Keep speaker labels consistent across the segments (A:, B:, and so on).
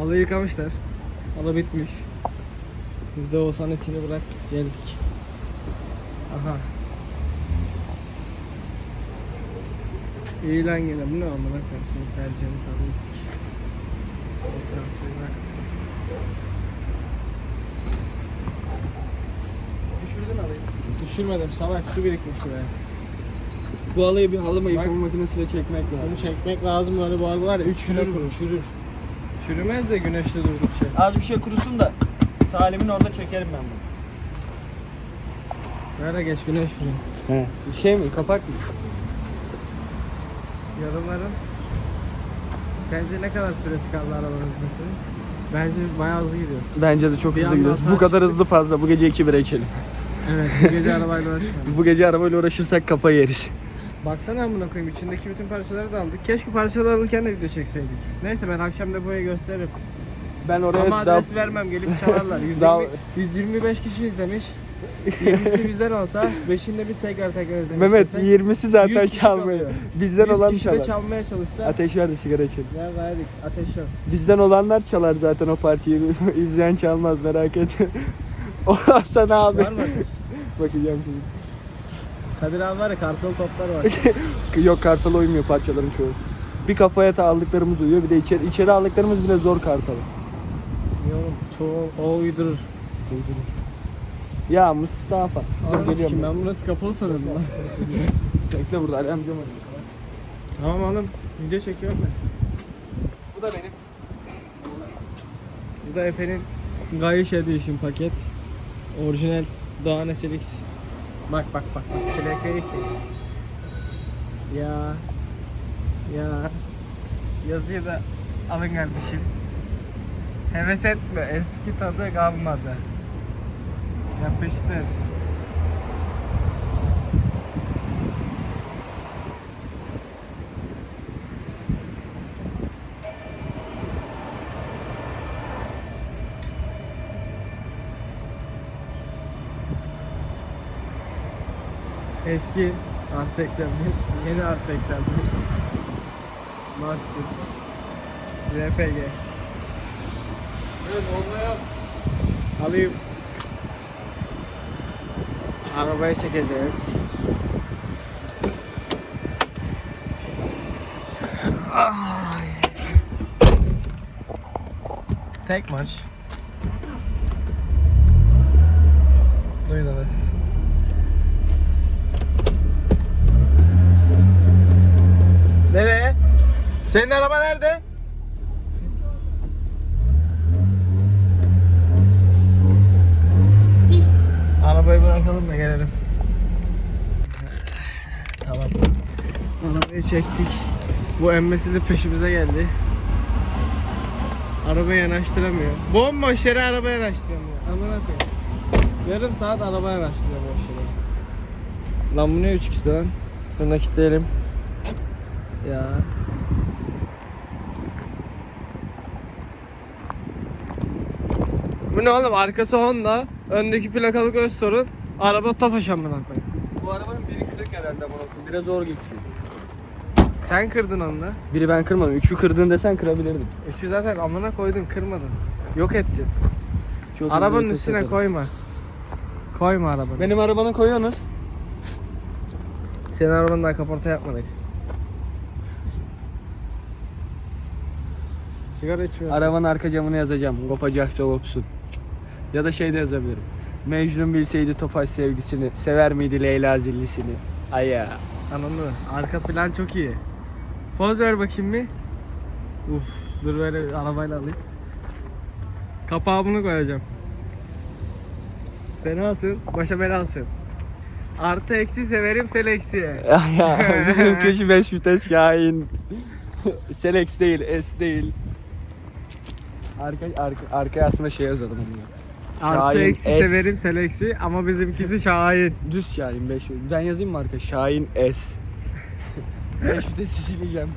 A: Halı yıkamışlar. Halı bitmiş. Biz de Oğuzhan etini bırak geldik. Aha. İyi lan gene bu ne amına koyayım seni sereceğini sanırım sik. Oğuzhan suyunu aktı. Düşürdün halıyı. Düşürmedim salak su birikmiş şuraya.
B: Bu halıyı bir halı
A: Bak.
B: yıkama makinesiyle çekmek lazım.
A: Bunu çekmek lazım böyle bu arada var ya 3
B: Çürür
A: çürür
B: bu,
A: bu çürür. Çürümez de güneşte durdukça.
B: Az bir şey kurusun da Salim'in orada çekerim ben bunu.
A: Nerede geç güneş vuruyor.
B: He. Şey mi kapak mı?
A: Yorumların. Sence ne kadar süresi kaldı arabanın bitmesine? Bence bayağı hızlı gidiyoruz.
B: Bence de çok
A: Bir
B: hızlı
A: anda
B: gidiyoruz.
A: hata
B: Bu kadar
A: çıktı.
B: hızlı fazla. Bu gece iki bira içelim.
A: Evet bu gece arabayla uğraşmadım.
B: Bu gece arabayla uğraşırsak kafayı yeriz.
A: Baksana amına koyayım içindeki bütün parçaları da aldık. Keşke parçaları alırken de video çekseydik. Neyse ben akşam depoya gösteririm.
B: Ben oraya
A: Ama adres vermem gelip çalarlar. 120,
B: Daha-
A: 125 kişi izlemiş. 20'si bizden olsa 5'inde biz tekrar tekrar izlemiş.
B: Mehmet
A: desek,
B: 20'si zaten
A: 100 kişi
B: çalmıyor.
A: kalıyor.
B: Bizden
A: 100
B: olan
A: kişi de
B: çalar.
A: çalmaya çalışsa.
B: Ateş ver de sigara içelim.
A: Nerede haydik? Ateş yok.
B: Bizden olanlar çalar zaten o parçayı. İzleyen çalmaz merak etme. O abi.
A: Var mı ateş?
B: Bakacağım şimdi.
A: Kadir abi var ya kartal toplar var.
B: Yok kartala uymuyor parçaların çoğu. Bir kafaya ta aldıklarımız uyuyor bir de içeri, içeri aldıklarımız bile zor kartalı.
A: Niye oğlum? Çoğu o uydurur.
B: Ya Mustafa. Dur
A: Ananı
B: geliyorum
A: sikeyim
B: ben.
A: burası kapalı sanıyordum lan.
B: Bekle burada Ali amcam arıyor.
A: Tamam oğlum video çekiyorum ben.
B: Bu da benim.
A: Bu da Efe'nin Gayiş Edition paket. Orijinal Doğan SLX. Bak bak bak. bak. Teleferik Ya. Ya. Yazıyı da alın kardeşim. Heves etme. Eski tadı kalmadı. Yapıştır. Eski R81, yeni R81. Master. RPG.
B: Evet olmaya
A: Alayım. Arabaya çekeceğiz. Ay. Tek maç. Duydunuz. Nereye? Senin araba nerede? Arabayı bırakalım da gelelim. Tamam. Arabayı çektik. Bu emmesi de peşimize geldi. Arabayı yanaştıramıyor. Bomboş yere araba yanaştıramıyor. Amına koyayım. Yarım saat araba yanaştırıyor boş yere. Lan bu ne 3 kişi lan? Şunu da kilitleyelim. Ya. Bu ne oğlum? Arkası Honda, öndeki plakalık Öztorun, araba Tofaş amına koyayım.
B: Bu arabanın biri kırık herhalde bunu. Biraz zor geçiyor.
A: Sen kırdın onu da.
B: Biri ben kırmadım. Üçü kırdın desen kırabilirdim.
A: Üçü zaten amına koydun, kırmadın. Yok ettin.
B: Çok
A: Arabanın üstüne
B: atarım.
A: koyma. Koyma arabanı.
B: Benim arabanı koyuyorsunuz.
A: Senin arabanı daha kaporta yapmadık. Sigara içmiyorsun.
B: Arabanın arka camına yazacağım. Kopacaksa kopsun. Ya da şey de yazabilirim. Mecnun bilseydi Tofaş sevgisini, sever miydi Leyla zillisini? Aya.
A: Anladın mı? Arka plan çok iyi. Poz ver bakayım bir. Uf, dur böyle arabayla alayım. Kapağı bunu koyacağım. Fenasın, başa belasın. Artı eksi severim sel eksi.
B: ya bizim köşe 5 vites Şahin. Selex değil, S değil. Arka, arka, arkaya aslında şey yazalım onu.
A: Artı
B: Şahin
A: eksi
B: S.
A: severim sel eksi ama bizimkisi Şahin.
B: Düz Şahin 5 Ben yazayım mı arka? Şahin S. 5 vitesi sileceğim.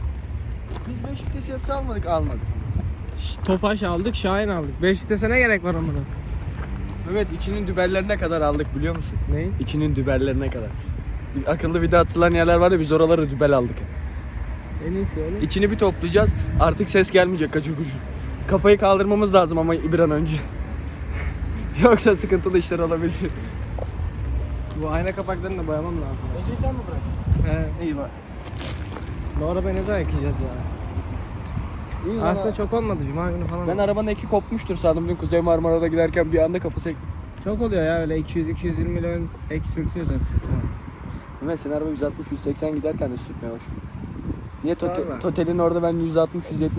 B: Biz 5 vites yazısı almadık, almadık.
A: Şş, Tofaş aldık, Şahin aldık. 5 vitese ne gerek var amına?
B: Mehmet içinin dübellerine kadar aldık biliyor musun?
A: Neyin?
B: İçinin dübellerine kadar. Akıllı vida atılan yerler var ya biz oralara dübel aldık.
A: En iyisi öyle.
B: İçini bir toplayacağız. Artık ses gelmeyecek kaçır kuçur. kafayı kaldırmamız lazım ama bir an önce. Yoksa sıkıntılı işler olabilir.
A: Bu ayna kapaklarını da boyamam lazım.
B: Ece'yi sen mi bırak?
A: He.
B: İyi bak.
A: Bu arabayı ne zaman yıkayacağız ya?
B: İyi
A: Aslında çok olmadı. Cuma günü falan
B: Ben arabanın eki kopmuştur sandım dün Kuzey Marmara'da giderken bir anda kafası ek.
A: Çok oluyor ya öyle 200-220 milyon ek sürtüyor zaten.
B: Mehmet sen araba 160-180 giderken de sürtmeye başlıyor. Niye tote, Totel'in orada ben 160-170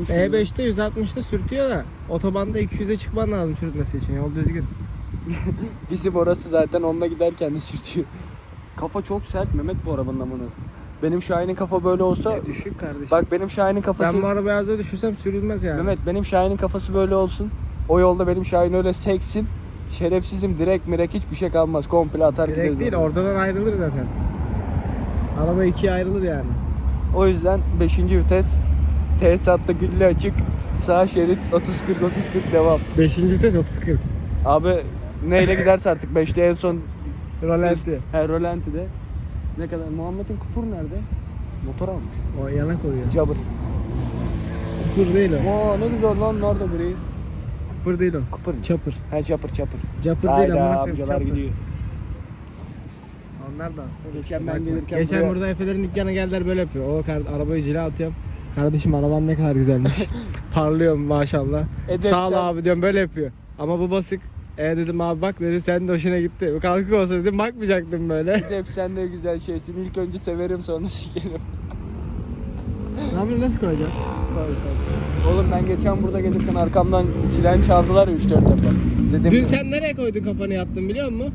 A: E5'te 160'ta sürtüyor da otobanda 200'e çıkman lazım sürtmesi için. Yol düzgün.
B: Bizim orası zaten onunla giderken de sürtüyor. Kafa çok sert Mehmet bu arabanın amına. Benim Şahin'in kafa böyle olsa
A: E, düşük kardeşim.
B: bak benim Şahin'in kafası
A: ben bu arabayı az önce düşürsem sürülmez yani.
B: Mehmet benim Şahin'in kafası böyle olsun. O yolda benim Şahin öyle seksin. Şerefsizim direkt mirek hiçbir şey kalmaz. Komple atar
A: Direkt
B: gideriz.
A: değil
B: arabayı.
A: oradan ayrılır zaten. Araba ikiye ayrılır yani.
B: O yüzden 5. vites tesisatlı gülle açık. Sağ şerit 30-40 30-40 devam.
A: 5. vites 30-40.
B: Abi neyle giderse artık 5'te en son
A: Rolanti.
B: He Rolanti'de. Ne kadar? Muhammed'in kupur nerede? Motor almış.
A: O yana koyuyor.
B: Cabır.
A: Kupur değil o.
B: Oo ne güzel lan nerede burayı?
A: Kupur değil o.
B: Kupur.
A: Çapır.
B: He çapır çapır.
A: Capır değil
B: Hayda
A: amına koyayım.
B: amcalar
A: çapır.
B: gidiyor.
A: Onlar da aslında.
B: Geçen ben gelirken
A: Geçen
B: buraya-
A: burada Efe'lerin dükkanına geldiler böyle yapıyor. O kar- arabayı cila atıyorum. Kardeşim araban ne kadar güzelmiş. Parlıyor maşallah.
B: Edep
A: Sağ ol abi diyorum böyle yapıyor. Ama bu basık. E dedim abi bak dedim sen de hoşuna gitti. Kalkık olsa dedim bakmayacaktım böyle.
B: Edep sen ne güzel şeysin. İlk önce severim sonra sikerim.
A: ne yapayım nasıl koyacağım?
B: Oğlum ben geçen burada gelirken arkamdan siren çaldılar ya 3-4 defa. Dedim
A: Dün sen nereye koydun kafanı yattın biliyor musun?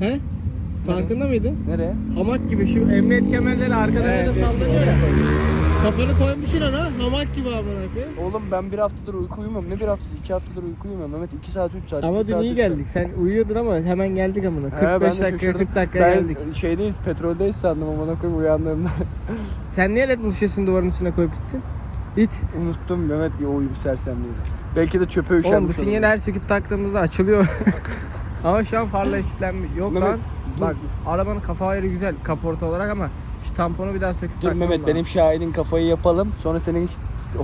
A: He? Farkında mıydın?
B: Nereye?
A: Hamak gibi şu emniyet kemerleri arkadan
B: Evet,
A: sallanıyor
B: evet.
A: ya. Kafanı koymuşsun ona hamak gibi amına koyayım.
B: Oğlum ben bir haftadır uyku uyumuyorum. Ne bir haftası? iki haftadır uyku uyumuyorum. Mehmet 2 saat 3 saat.
A: Ama
B: iki
A: dün iyi
B: üç
A: geldik. Sen uyuyordun ama hemen geldik amına.
B: He, ben
A: 45
B: de
A: dakika
B: şaşırdım.
A: 40 dakika
B: ben
A: geldik.
B: şeydeyiz petroldeyiz sandım amına koyayım uyandığımda.
A: Sen niye led şişesini duvarın üstüne koyup gittin? İt.
B: Unuttum Mehmet o uyum sersemliği. Belki de çöpe üşenmiş.
A: Oğlum bu sinyali her söküp taktığımızda açılıyor. ama şu an farla eşitlenmiş. Yok
B: Mehmet,
A: lan. Bak arabanın kafa ayarı güzel kaporta olarak ama şu tamponu bir daha söküp
B: Dur Mehmet
A: lazım.
B: benim Şahin'in kafayı yapalım. Sonra senin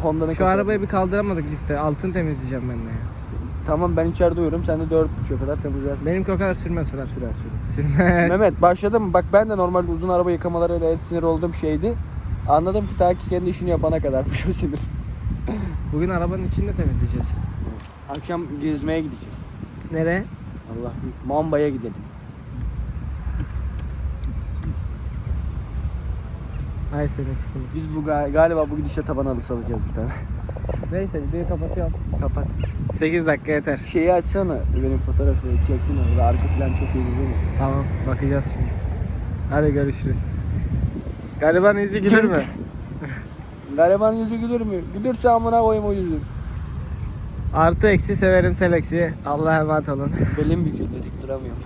B: Honda'nın
A: Şu arabayı bir kaldıramadık lifte. Altını temizleyeceğim ben de ya.
B: Tamam ben içeride uyurum. Sen de 4.30'a kadar temizlersin.
A: Benimki o kadar sürmez Fırat.
B: Sürer sürer.
A: Sürmez.
B: Mehmet başladı mı? Bak ben de normal uzun araba yıkamalarıyla en sinir olduğum şeydi. Anladım ki ta ki kendi işini yapana kadarmış o sinir.
A: Bugün arabanın içini de temizleyeceğiz.
B: Akşam gezmeye gideceğiz.
A: Nereye?
B: Allah büyük. Mamba'ya gidelim.
A: Ay senin tipiniz.
B: Biz bu ga- galiba bu gidişle taban halısı alacağız bir tane.
A: Neyse videoyu kapatıyorum.
B: Kapat.
A: 8 dakika yeter.
B: Şeyi açsana. Benim fotoğrafı çektin orada. Arka plan çok iyi değil mi?
A: Tamam bakacağız şimdi. Hadi görüşürüz. Gariban yüzü gülür mü?
B: Gariban yüzü gülür mü? Gülürse amına koyayım o yüzü.
A: Artı eksi severim seleksi. Allah'a emanet olun.
B: Belim büküldü dik duramıyorum.